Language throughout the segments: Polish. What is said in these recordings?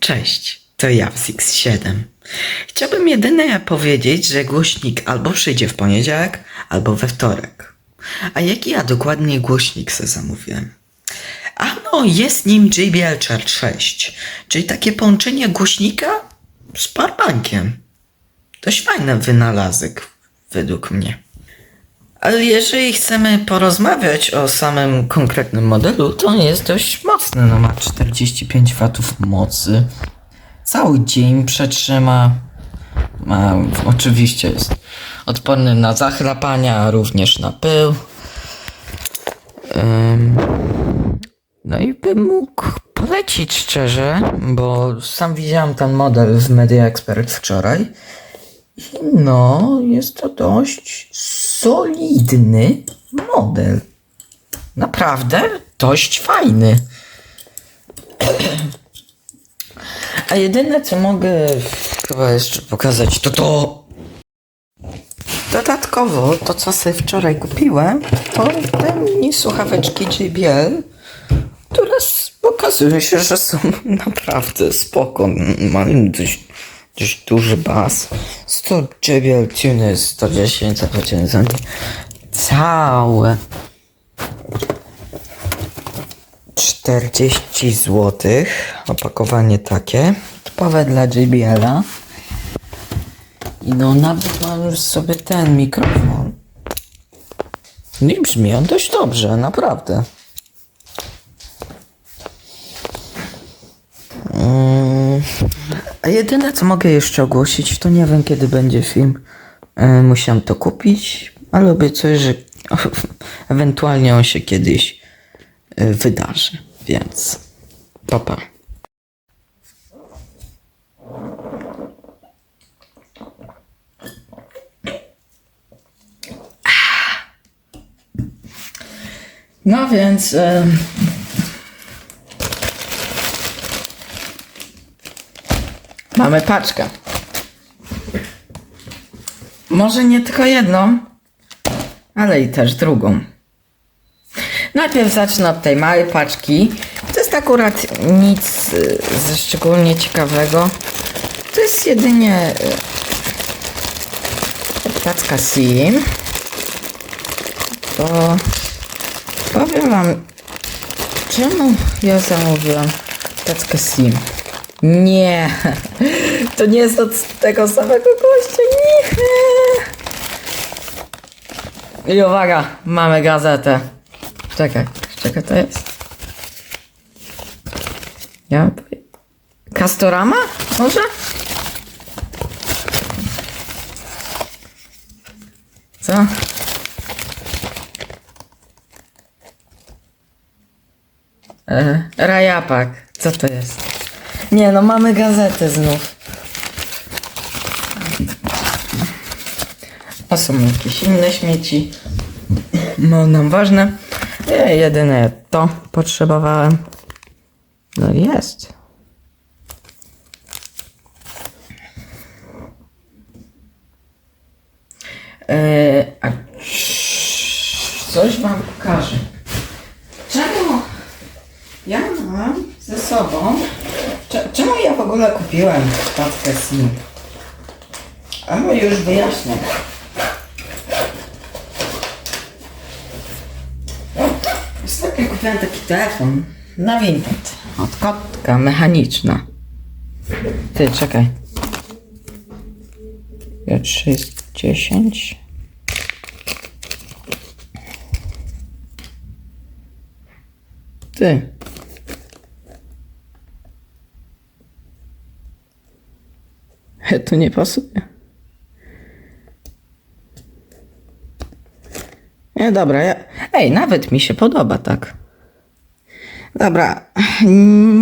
Cześć, to ja w Six 7. Chciałbym jedynie powiedzieć, że głośnik albo przyjdzie w poniedziałek, albo we wtorek. A jaki ja dokładnie głośnik se zamówiłem? Ano, jest nim JBL Charge 6, czyli takie połączenie głośnika z powerbankiem. Dość fajny wynalazek, według mnie. Ale jeżeli chcemy porozmawiać o samym konkretnym modelu, to on jest dość mocny. No ma 45 watów mocy. Cały dzień przetrzyma. Ma, oczywiście jest odporny na zachrapania, również na pył. Ym, no i bym mógł polecić szczerze, bo sam widziałem ten model w Media Expert wczoraj. I no, jest to dość solidny model. Naprawdę dość fajny. A jedyne co mogę chyba jeszcze pokazać to to. Dodatkowo to co sobie wczoraj kupiłem to te mini słuchaweczki JBL, które pokazują się, że są naprawdę spoko. Mają dość, dość duży bas. 100 JBL Tune 110 zapłaciłem za nie. Całe 40 zł. Opakowanie takie. Typowe dla JBL-a. I no nawet mam już sobie ten mikrofon. I brzmi on dość dobrze, naprawdę. A jedyne co mogę jeszcze ogłosić, to nie wiem kiedy będzie film. E, Musiałem to kupić, ale obiecuję, że ewentualnie on się kiedyś e, wydarzy, więc papa. No więc. Mamy paczkę. Może nie tylko jedną, ale i też drugą. Najpierw zacznę od tej małej paczki. To jest akurat nic y, ze szczególnie ciekawego. To jest jedynie y, paczka SIM. To powiem wam, czemu ja zamówiłam paczkę SIM. Nie, to nie jest od tego samego gościa. Nie. I uwaga, mamy gazetę. Czekaj, czekaj, to jest. Ja Castorama? Może? Co? E, rajapak. Co to jest? Nie no, mamy gazetę znów. A są jakieś inne śmieci. No nam ważne. Nie, jedyne to potrzebowałem. No jest. Eee, a coś wam pokażę. Czemu ja mam ze sobą. Cze- Czemu ja w ogóle kupiłem paczkę SIM? Ale już wyjaśnię. Ostatnio kupiłem taki telefon na Vinted. Od kotka mechaniczna. Ty, czekaj. J3 jest 10. Ty. To nie pasuje. Nie, dobra, ja... Ej, nawet mi się podoba tak. Dobra,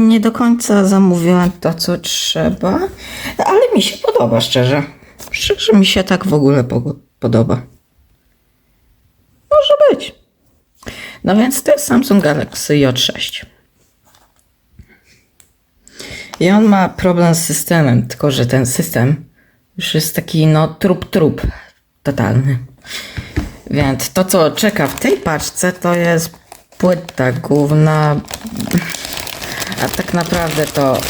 nie do końca zamówiłam to, co trzeba, ale mi się podoba, szczerze. Szczerze mi się tak w ogóle po- podoba. Może być. No więc to jest Samsung Galaxy J6. I on ma problem z systemem, tylko że ten system już jest taki, no, trup-trup totalny. Więc to, co czeka w tej paczce, to jest płyta główna. A tak naprawdę to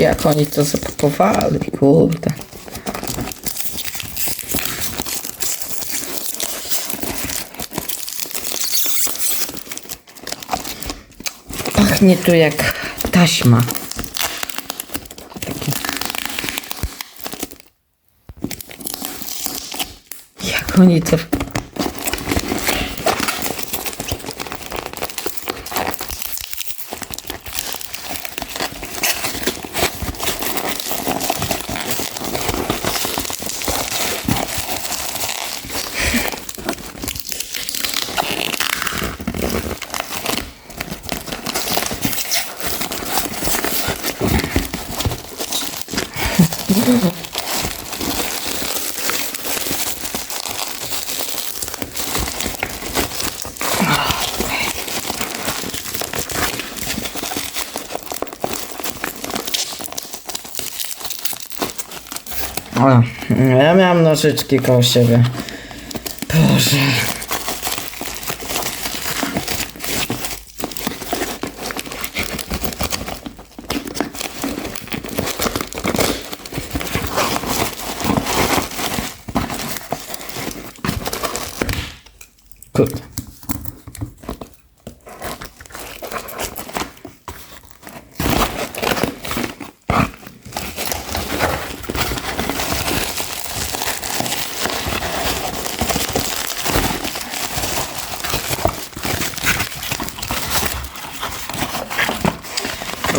jak oni to zapakowali, kurde. Pachnie tu jak taśma. Jak oni to... O, ja miałem nożyczki koło siebie.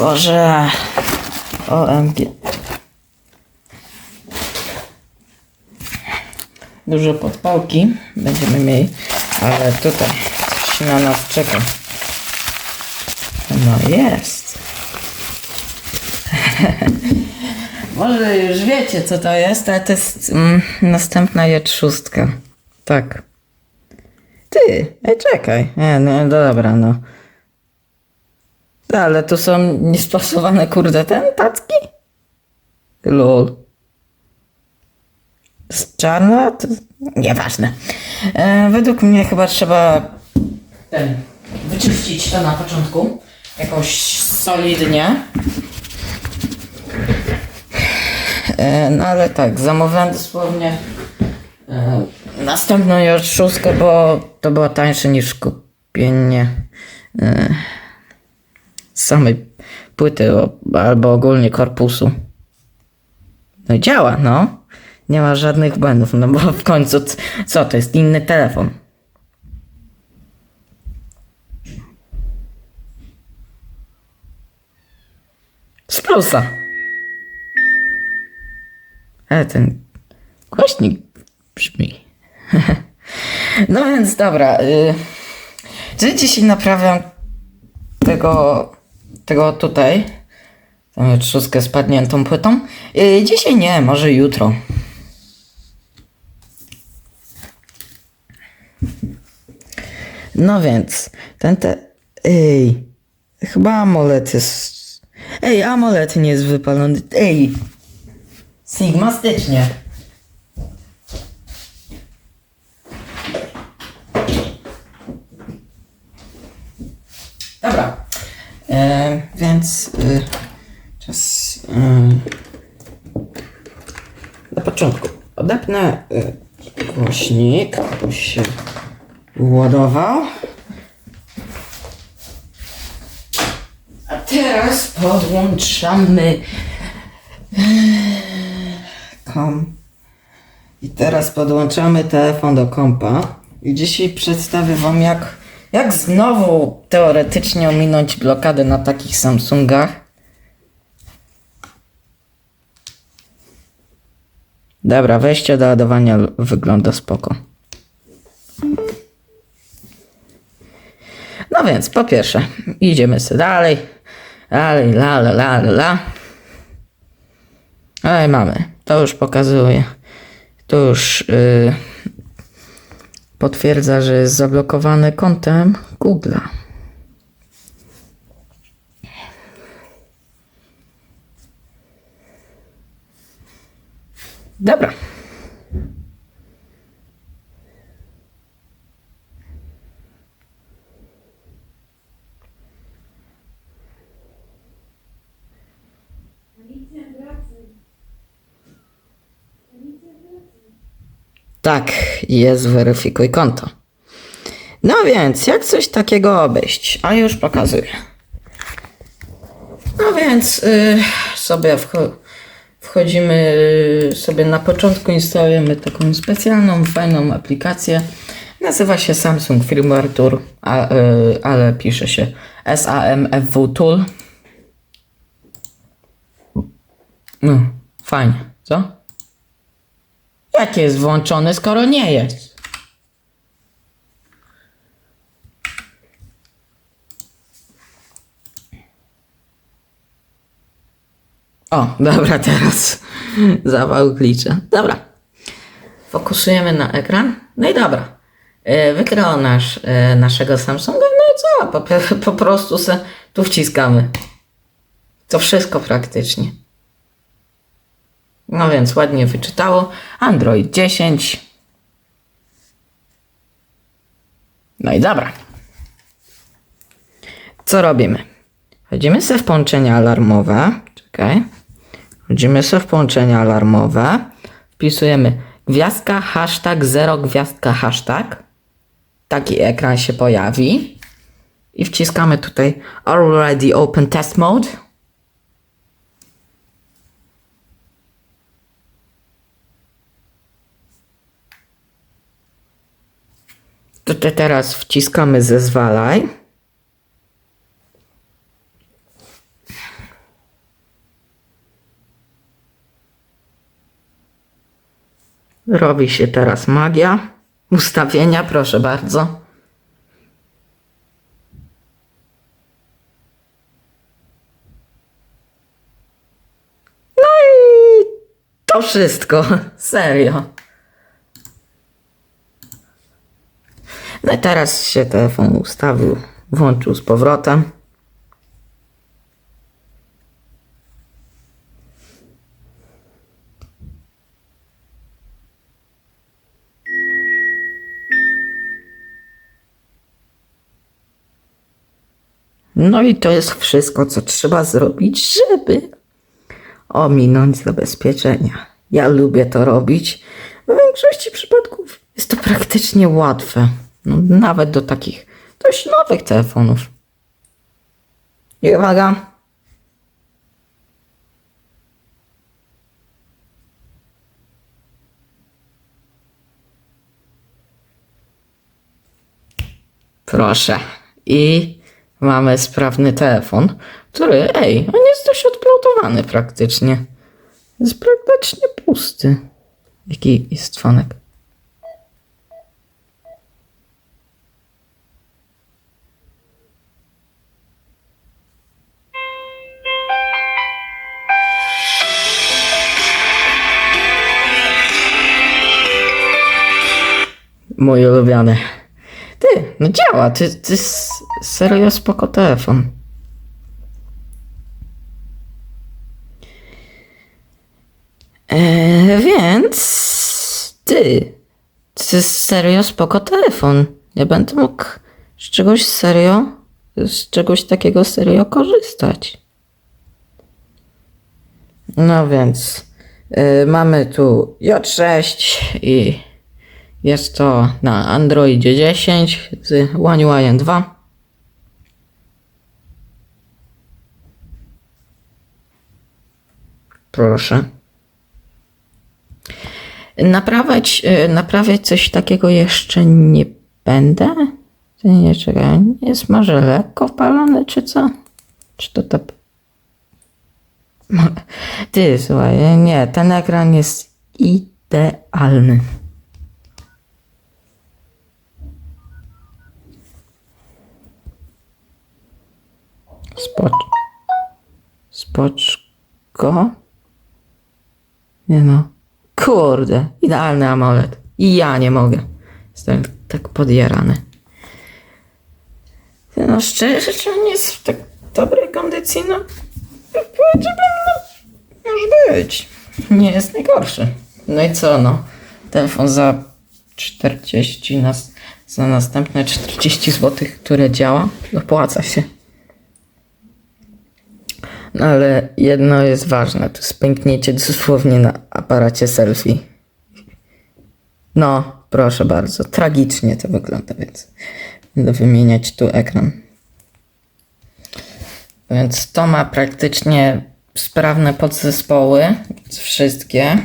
Boże. OMG. Dużo podpałki będziemy mieli, ale tutaj coś na nas czeka. No jest. Może już wiecie co to jest, ale to jest mm, następna J6. Tak. Ty, ej czekaj. Nie, no dobra, no. Ale tu są niespasowane, kurde, ten tacki? Lol. Z czarna? To... Nieważne. E, według mnie chyba trzeba ten, wyczyścić to na początku. Jakoś solidnie. E, no ale tak, zamówiłem dosłownie e, następną już szóstkę, bo to było tańsze niż kupienie e, samej płyty albo ogólnie korpusu. No i działa, no. Nie ma żadnych błędów, no bo w końcu co to jest inny telefon. Z plusa. Ale ten głośnik brzmi. no więc dobra. Czy dzisiaj naprawiam tego, tego tutaj, tą trzustkę spadniętą płytą. Yy, dzisiaj nie, może jutro. No więc, ten te... Ej, chyba amulet jest... Ej, amulet nie jest wypalony. Ej, Sigmastycznie. Dobra. E, więc y, czas y, na początku odepnę y, głośnik, bo się ładował. A teraz podłączamy e, kom. I teraz podłączamy telefon do kompa. I dzisiaj przedstawię Wam, jak, jak znowu teoretycznie ominąć blokadę na takich Samsungach. Dobra, wejście do ładowania wygląda spoko. No więc, po pierwsze, idziemy sobie dalej. Dalej, la, la, la, la, la. Ale mamy. To już pokazuje. To już yy, potwierdza, że jest zablokowane kontem Google'a. Dobra. Tak, jest weryfikuj konto. No więc, jak coś takiego obejść? A już pokazuję. No więc y, sobie wcho- wchodzimy y, sobie na początku instalujemy taką specjalną, fajną aplikację. Nazywa się Samsung Firmware Tool, a, y, ale pisze się SAMFW Tool. No, fajnie, co? Jak jest włączony, skoro nie jest? O, dobra, teraz zawał klicza. Dobra. Fokusujemy na ekran. No i dobra. E, Wykryło nasz, e, naszego Samsunga. No i co? Po, po prostu se tu wciskamy. To wszystko praktycznie. No więc ładnie wyczytało. Android 10. No i dobra. Co robimy? Wchodzimy sobie w połączenia alarmowe. Czekaj. Wchodzimy sobie w połączenia alarmowe. Wpisujemy gwiazdka, hashtag, zero, gwiazdka, hashtag. Taki ekran się pojawi. I wciskamy tutaj already open test mode. Tutaj teraz wciskamy zezwalaj. Robi się teraz magia. Ustawienia, proszę bardzo. No i to wszystko. Serio. No i teraz się telefon ustawił, włączył z powrotem. No i to jest wszystko, co trzeba zrobić, żeby ominąć zabezpieczenia. Ja lubię to robić. W większości przypadków jest to praktycznie łatwe. No, nawet do takich dość nowych telefonów. I uwaga. Proszę. I mamy sprawny telefon, który, ej, on jest dość odplautowany praktycznie. Jest praktycznie pusty. Jaki jest dzwonek? Mój ulubiony. Ty, no działa, ty, ty serio spoko telefon. E, więc ty, to jest serio spoko telefon. Ja będę mógł z czegoś serio, z czegoś takiego serio korzystać. No więc y, mamy tu J6 i jest to na Androidzie 10 z One UI 2. Proszę. Naprawiać, y, naprawiać coś takiego jeszcze nie będę. To nie czekaj, jest może lekko palone, czy co? Czy to ta... Ty, słuchaj, nie, ten ekran jest idealny. Spocz... Spoczko? Nie no. Kurde, idealny AMOLED. I ja nie mogę. Jestem tak podjarany. No szczerze, czy on jest w tak dobrej kondycji? No, powiedziałbym, no, może być. Nie jest najgorszy. No i co, no. Telefon za 40, nas, za następne 40 zł, które działa, opłaca się. No ale jedno jest ważne, to jest pęknięcie dosłownie na aparacie selfie. No, proszę bardzo. Tragicznie to wygląda, więc będę wymieniać tu ekran. Więc to ma praktycznie sprawne podzespoły, wszystkie.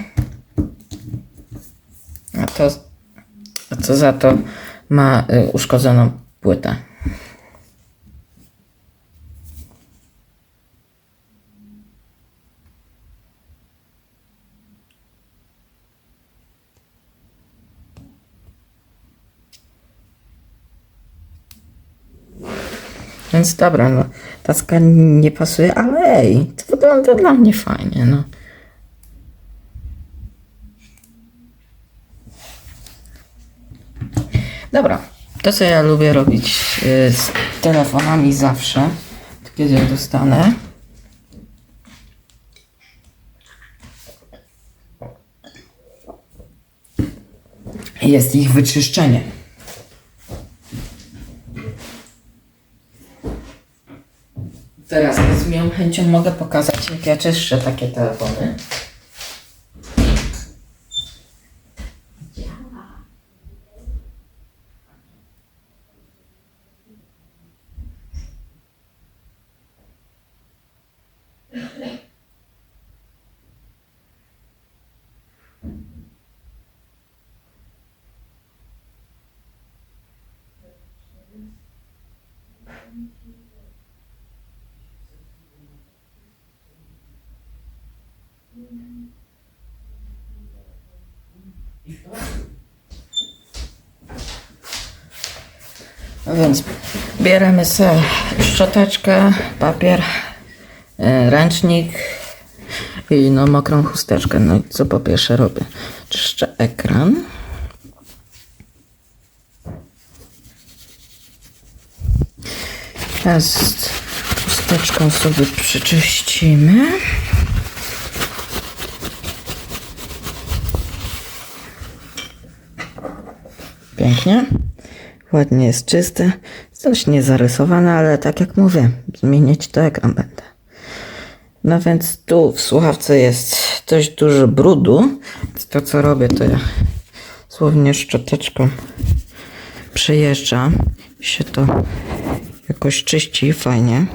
A to, a co za to ma y, uszkodzoną płytę. Więc dobra, no, taska nie pasuje, ale ej, to wygląda dla mnie fajnie, no. Dobra, to co ja lubię robić y, z telefonami zawsze, to kiedy je dostanę. Jest ich wyczyszczenie. Teraz z miłą chęcią mogę pokazać, jak ja czyszczę takie telefony. No więc bierzemy sobie szczoteczkę, papier, e, ręcznik i no mokrą chusteczkę. No i co po pierwsze robię? Czyszczę ekran. Teraz chusteczką sobie przyczyścimy. Pięknie. Ładnie jest czyste. Coś niezarysowane, ale tak jak mówię, zmieniać to ekran będę. No więc tu w słuchawce jest dość dużo brudu. To co robię, to ja słownie szczoteczką przejeżdżam. się to jakoś czyści fajnie.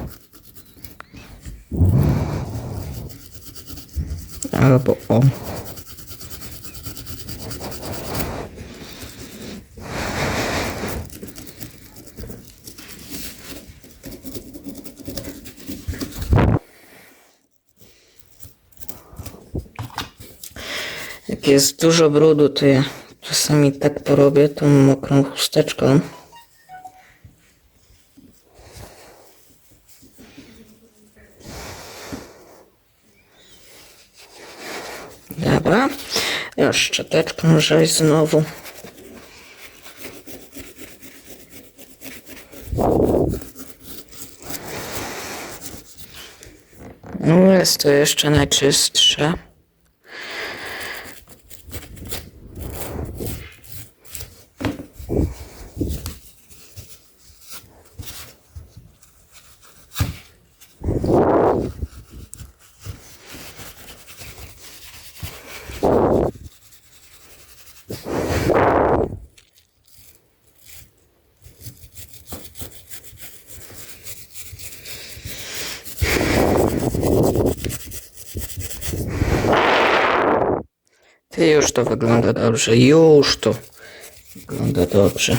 Albo o. Jest dużo brudu, to ja czasami tak porobię tą mokrą chusteczką. Dobra. Już szczoteczką żeś znowu. No jest to jeszcze najczystsze. Ty już to wygląda dobrze, już to wygląda dobrze.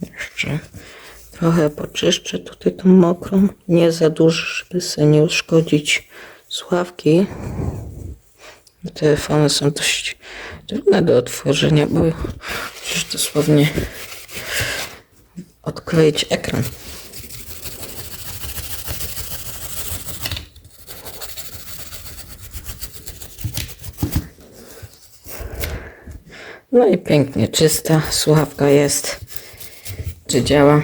Jeszcze trochę poczyszczę tutaj tą mokrą, nie za dużo, żeby sobie nie uszkodzić sławki. Telefony są dość trudne do otworzenia, bo musisz dosłownie odkleić ekran. No i pięknie czysta słuchawka jest. Czy działa?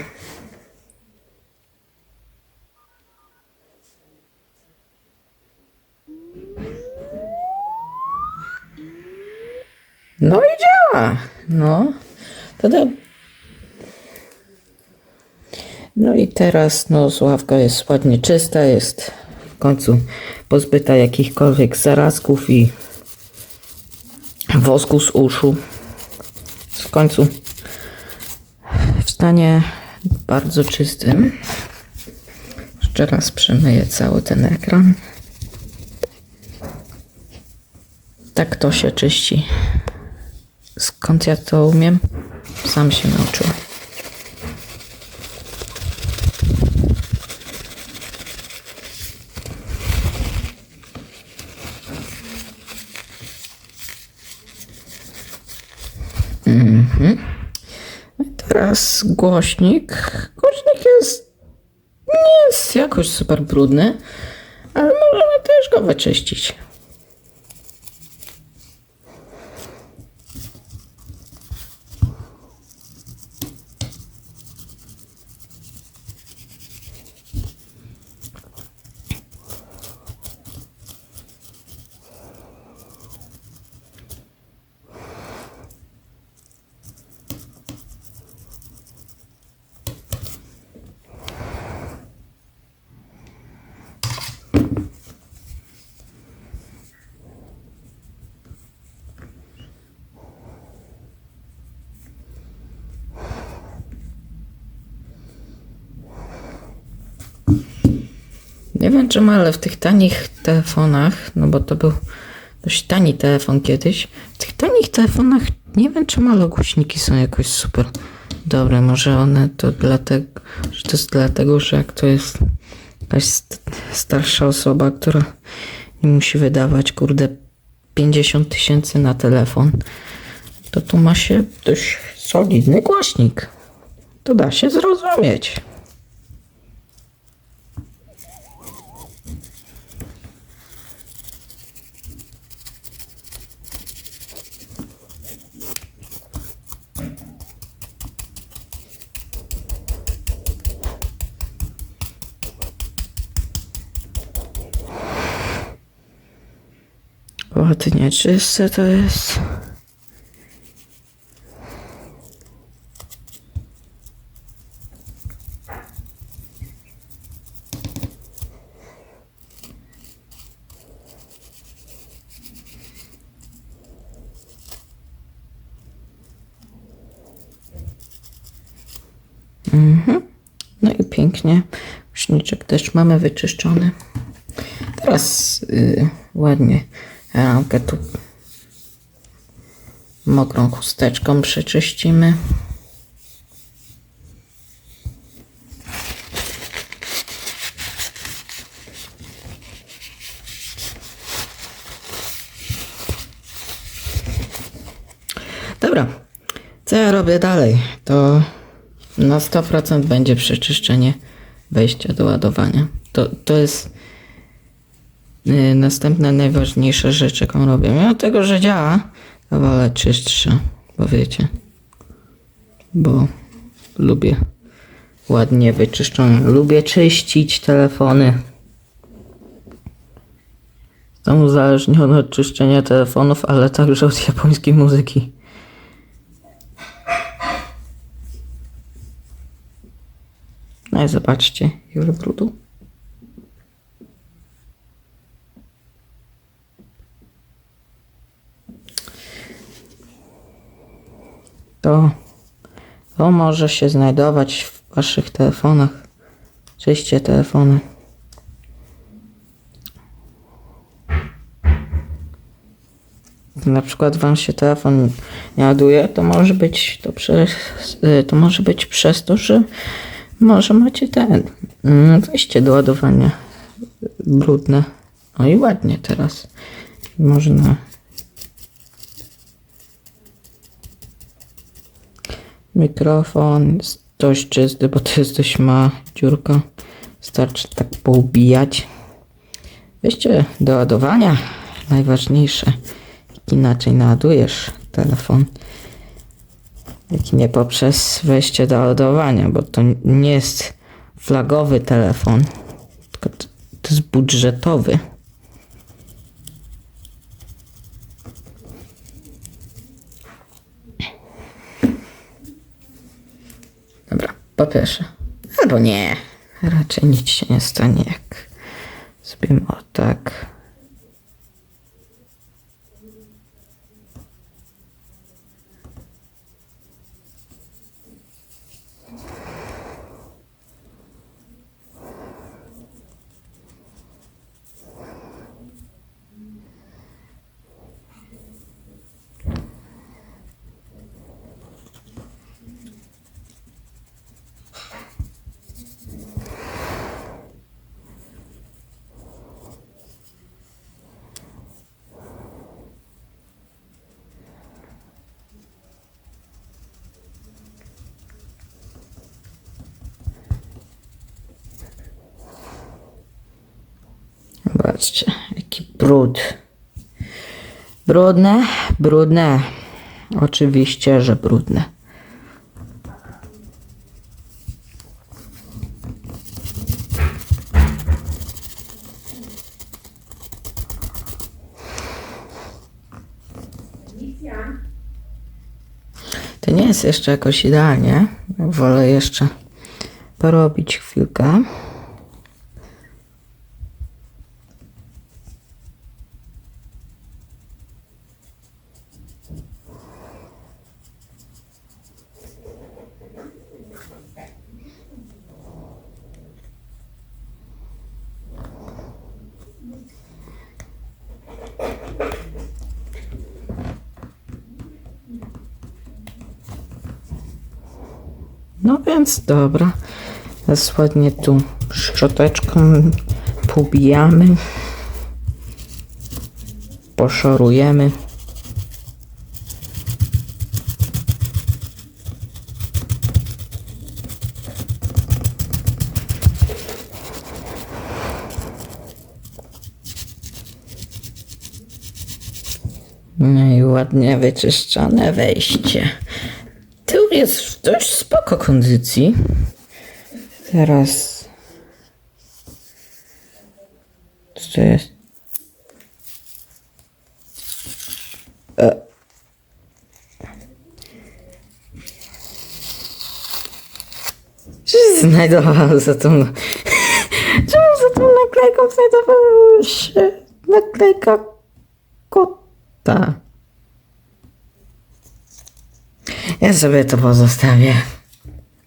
No i działa. No. Tada. No i teraz no sławka jest ładnie czysta, jest w końcu pozbyta jakichkolwiek zarazków i wosku z uszu. W końcu w stanie bardzo czystym. Jeszcze raz przemyję cały ten ekran. Tak to się czyści. Skąd ja to umiem? Sam się nauczyłem. Mhm. No Teraz głośnik. Głośnik jest. Nie jest jakoś super brudny, ale możemy też go wyczyścić. Czemu, ale w tych tanich telefonach, no bo to był dość tani telefon kiedyś, w tych tanich telefonach nie wiem czemu, ale głośniki są jakoś super dobre. Może one to dlatego, że to jest dlatego, że jak to jest jakaś st- starsza osoba, która nie musi wydawać, kurde, 50 tysięcy na telefon, to tu ma się dość solidny głośnik. To da się zrozumieć. Ładnie czyste to jest. Mhm. No i pięknie. Śniczek też mamy wyczyszczony. Teraz y, ładnie ramkę tu mokrą chusteczką przeczyścimy. Dobra, co ja robię dalej? To na 100% będzie przeczyszczenie wejścia do ładowania. To, to jest następna najważniejsza rzecz, jaką robię. Mimo tego, że działa, to wolę czystsze, bo wiecie. Bo lubię ładnie wyczyszczone. Lubię czyścić telefony. Jestem uzależniony od czyszczenia telefonów, ale także od japońskiej muzyki. No i zobaczcie, ile brudu. To, to może się znajdować w waszych telefonach. Czyście telefony. na przykład wam się telefon nie ładuje, to może być to przez, y, to może być przez to, że może macie ten mm, wejście do ładowania brudne. No i ładnie teraz. Można mikrofon jest dość czysty, bo to jest dość mała dziurka. Starczy tak poubijać. Wejście do ładowania najważniejsze. Jak inaczej naładujesz telefon, jak nie poprzez wejście do ładowania, bo to nie jest flagowy telefon, tylko to jest budżetowy. Po pierwsze. Albo nie. Raczej nic się nie stanie, jak zrobimy o tak. Zobaczcie, jaki brud. Brudne, brudne. Oczywiście, że brudne. To nie jest jeszcze jakoś idealnie. Wolę jeszcze porobić chwilkę. No więc dobra. Teraz ładnie tu szczoteczką pobijamy. Poszorujemy. No i ładnie wyczyszczone wejście. Jest w dość spoko kondycji. Teraz. Co to jest? E. Czy znajdował za tą... Czemu za tą naklejką znajdowała się naklejka kota? Ja sobie to pozostawię.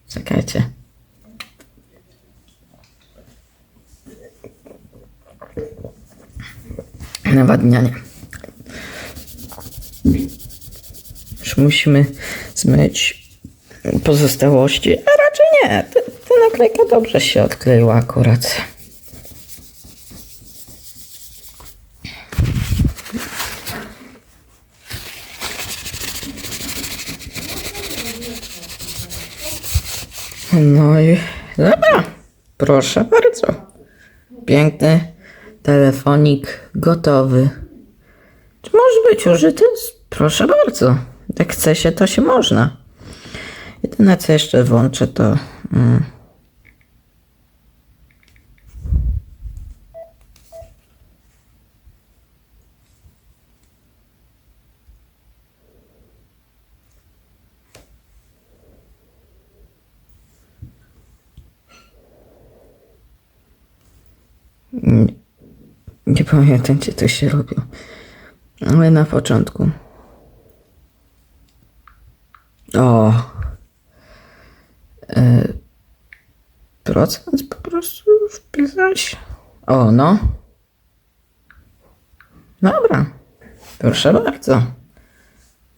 Czekajcie. Nawadnianie. Już musimy zmyć pozostałości, a raczej nie. Ta, naklejka dobrze się odkleiła akurat. No i dobra, proszę bardzo. Piękny telefonik gotowy. Czy może być użyty? Proszę bardzo. Jak chce się, to się można. Jedyne co jeszcze włączę to. Mm. Nie pamiętam, gdzie to się robiło. Ale na początku. O. E, procent po prostu wpisać. O, no. Dobra. Proszę bardzo.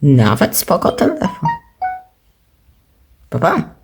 Nawet spoko telefon. Pa, pa.